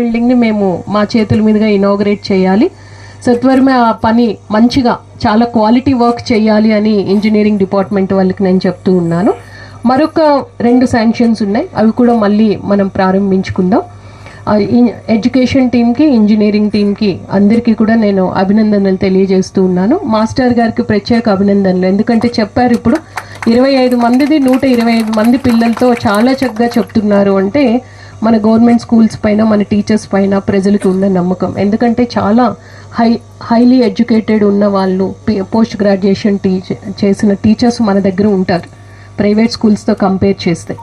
బిల్డింగ్ని మేము మా చేతుల మీదుగా ఇనాగ్రేట్ చేయాలి. సత్వరమే ఆ పని మంచిగా చాలా క్వాలిటీ వర్క్ చేయాలి అని ఇంజనీరింగ్ డిపార్ట్మెంట్ వాళ్ళకి నేను చెప్తూ ఉన్నాను. మరొక రెండు శాంక్షన్స్ ఉన్నాయి. అవి కూడా మళ్ళీ మనం ప్రారంభించుకుందాం. ఎడ్యుకేషన్ టీమ్కి ఇంజనీరింగ్ టీమ్కి అందరికీ కూడా నేను అభినందనలు తెలియజేస్తూ ఉన్నాను. మాస్టర్ గారికి ప్రత్యేక అభినందనలు. ఎందుకంటే చెప్పారు ఇప్పుడు ఇరవై ఐదు మందిది నూట ఇరవై ఐదు మంది పిల్లలతో చాలా చక్కగా చెప్తున్నారు అంటే మన గవర్నమెంట్ స్కూల్స్ పైన మన టీచర్స్ పైన ప్రజలకు ఉన్న నమ్మకం. ఎందుకంటే చాలా హై హైలీ ఎడ్యుకేటెడ్ ఉన్న వాళ్ళు పోస్ట్ గ్రాడ్యుయేషన్ టీచర్ చేసిన టీచర్స్ మన దగ్గర ఉంటారు. ప్రైవేట్ స్కూల్స్తో కంపేర్ చేస్తే.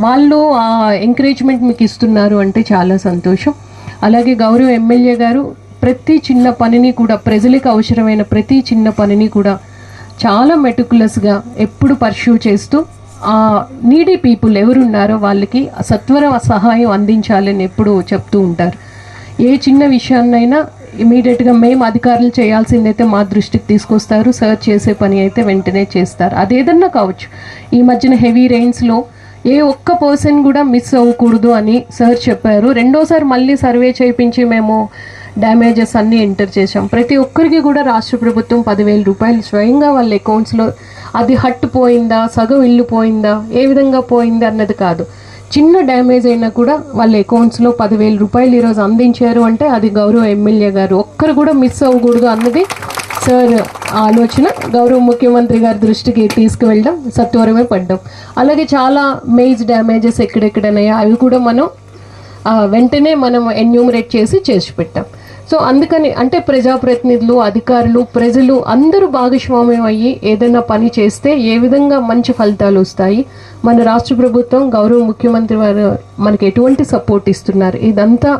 వాళ్ళు ఆ ఎంకరేజ్మెంట్ మీకు ఇస్తున్నారు అంటే చాలా సంతోషం. అలాగే గౌరవ ఎమ్మెల్యే గారు ప్రతి చిన్న పనిని కూడా ప్రజలకు అవసరమైన ప్రతి చిన్న పనిని కూడా చాలా మెటికులస్గా ఎప్పుడు పర్ష్యూ చేస్తూ నీడీ పీపుల్ ఎవరున్నారో వాళ్ళకి సత్వర సహాయం అందించాలని ఎప్పుడు చెప్తూ ఉంటారు. ఏ చిన్న విషయాన్నైనా ఇమీడియట్గా మేము అధికారులు చేయాల్సిందైతే మా దృష్టికి తీసుకొస్తారు. సర్చ్ చేసే పని అయితే వెంటనే చేస్తారు. అదేదన్నా కావచ్చు. ఈ మధ్యన హెవీ రెయిన్స్లో ఏ ఒక్క పర్సన్ కూడా మిస్ అవ్వకూడదు అని సార్ చెప్పారు. రెండోసారి మళ్ళీ సర్వే చేయించి మేము డ్యామేజెస్ అన్నీ ఎంటర్ చేశాం. ప్రతి ఒక్కరికి కూడా రాష్ట్ర ప్రభుత్వం పదివేల రూపాయలు స్వయంగా వాళ్ళ అకౌంట్స్లో అది హట్ పోయిందా సగం ఇల్లు పోయిందా ఏ విధంగా పోయిందా అన్నది కాదు. చిన్న డ్యామేజ్ అయినా కూడా వాళ్ళ అకౌంట్స్లో పదివేల రూపాయలు ఈరోజు అందించారు అంటే అది గౌరవ ఎమ్మెల్యే గారు. ఒక్కరు కూడా మిస్ అవ్వకూడదు అన్నది సార్ ఆలోచన. గౌరవ ముఖ్యమంత్రి గారి దృష్టికి తీసుకువెళ్ళడం సత్వరమే పడ్డాం. అలాగే చాలా మేజ్ డ్యామేజెస్ ఎక్కడెక్కడన్నాయో అవి కూడా మనం వెంటనే మనం ఎన్యూమరేట్ చేసి చేసి పెట్టాం. సో అందుకని అంటే ప్రజాప్రతినిధులు అధికారులు ప్రజలు అందరూ భాగస్వామ్యం అయ్యి ఏదైనా పని చేస్తే ఏ విధంగా మంచి ఫలితాలు వస్తాయి? మన రాష్ట్ర ప్రభుత్వం గౌరవ ముఖ్యమంత్రి వారు మనకి ఎటువంటి సపోర్ట్ ఇస్తున్నారు? ఇదంతా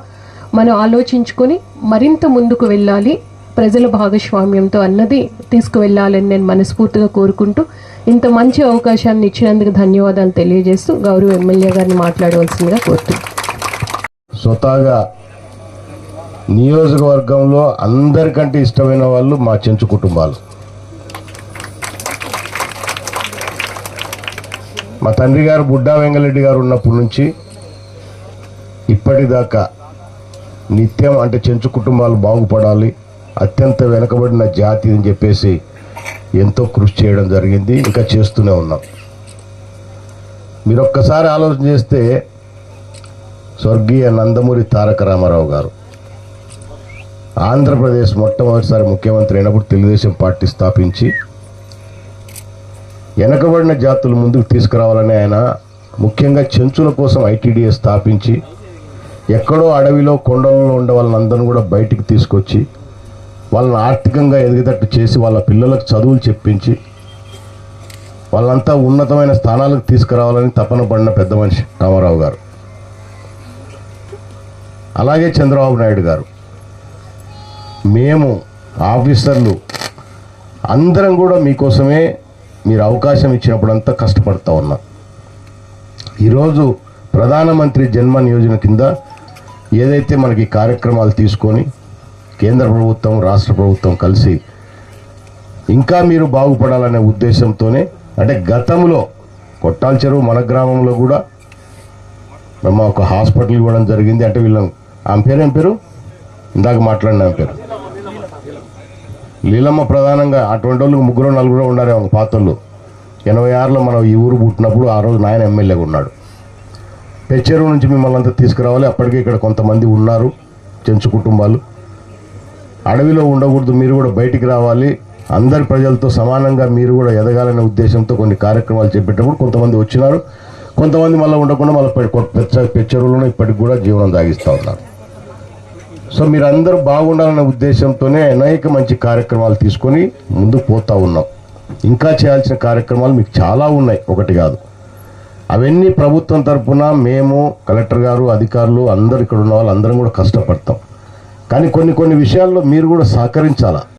మనం ఆలోచించుకొని మరింత ముందుకు వెళ్ళాలి. ప్రజల భాగస్వామ్యంతో అన్నది తీసుకువెళ్ళాలని నేను మనస్ఫూర్తిగా కోరుకుంటూ ఇంత మంచి అవకాశాన్ని ఇచ్చినందుకు ధన్యవాదాలు తెలియజేస్తూ గౌరవ ఎమ్మెల్యే గారిని మాట్లాడవలసిందిగా కోరుతున్నాను. స్వతహాగా నియోజకవర్గంలో అందరికంటే ఇష్టమైన వాళ్ళు మా చెంచు కుటుంబాలు. మా తండ్రి గారు బుడ్డా వెంగళరెడ్డి గారు ఉన్నప్పటి నుంచి ఇప్పటిదాకా నిత్యం అంటే చెంచు కుటుంబాలు బాగుపడాలి అత్యంత వెనుకబడిన జాతి అని చెప్పేసి ఎంతో కృషి చేయడం జరిగింది ఇంకా చేస్తూనే ఉన్నాం. మీరు ఒక్కసారి ఆలోచన చేస్తే స్వర్గీయ నందమూరి తారక రామారావు గారు ఆంధ్రప్రదేశ్ మొట్టమొదటిసారి ముఖ్యమంత్రి అయినప్పుడు తెలుగుదేశం పార్టీ స్థాపించి వెనకబడిన జాతులు ముందుకు తీసుకురావాలని ఆయన ముఖ్యంగా చెంచుల కోసం ఐటీడీఏ స్థాపించి ఎక్కడో అడవిలో కొండలలో ఉండే వాళ్ళందరినీ కూడా బయటికి తీసుకొచ్చి వాళ్ళని ఆర్థికంగా ఎదిగేటట్టు చేసి వాళ్ళ పిల్లలకు చదువులు చెప్పించి వాళ్ళంతా ఉన్నతమైన స్థానాలకు తీసుకురావాలని తపన పడిన పెద్ద మనిషి రామారావు గారు. అలాగే చంద్రబాబు నాయుడు గారు. మేము ఆఫీసర్లు అందరం కూడా మీకోసమే మీరు అవకాశం ఇచ్చినప్పుడంతా కష్టపడుతూ ఉన్నాం. ఈరోజు ప్రధానమంత్రి జన్మన్ యోజన కింద ఏదైతే మనకి కార్యక్రమాలు తీసుకొని కేంద్ర ప్రభుత్వం రాష్ట్ర ప్రభుత్వం కలిసి ఇంకా మీరు బాగుపడాలనే ఉద్దేశంతోనే అంటే గతంలో కొట్టాల చెరువు మన గ్రామంలో కూడా మేము ఒక హాస్పిటల్ ఇవ్వడం జరిగింది. అంటే వీళ్ళం ఆమె పేరు ఏం పేరు? ఇందాక మాట్లాడిన ఆమె పేరు. లీలమ్మ ప్రధానంగా అటువంటి వాళ్ళు ముగ్గురు నలుగురు ఉండారేమో పాత్రలు. ఎనభై ఆరులో మనం ఈ ఊరు పుట్టినప్పుడు ఆ రోజు నాయన ఎమ్మెల్యేగా ఉన్నాడు. పెచ్చేరు నుంచి మిమ్మల్ని అంతా తీసుకురావాలి. అప్పటికే ఇక్కడ కొంతమంది ఉన్నారు చెంచు కుటుంబాలు. అడవిలో ఉండకూడదు మీరు కూడా బయటికి రావాలి. అందరి ప్రజలతో సమానంగా మీరు కూడా ఎదగాలనే ఉద్దేశంతో కొన్ని కార్యక్రమాలు చేపట్టేటప్పుడు కొంతమంది వచ్చినారు. కొంతమంది మళ్ళీ ఉండకుండా మళ్ళీ పెచ్చ పెచ్చరువులను ఇప్పటికి కూడా జీవనం సాగిస్తూ ఉన్నారు. సో మీరందరూ బాగుండాలనే ఉద్దేశంతోనే అనేక మంచి కార్యక్రమాలు తీసుకొని ముందుకు పోతా ఉన్నాం. ఇంకా చేయాల్సిన కార్యక్రమాలు మీకు చాలా ఉన్నాయి. ఒకటి కాదు. అవన్నీ ప్రభుత్వం తరఫున మేము కలెక్టర్ గారు అధికారులు అందరు ఇక్కడ ఉన్న వాళ్ళు అందరం కూడా కష్టపడతాం. కానీ కొన్ని కొన్ని విషయాల్లో మీరు కూడా సహకరించాలా?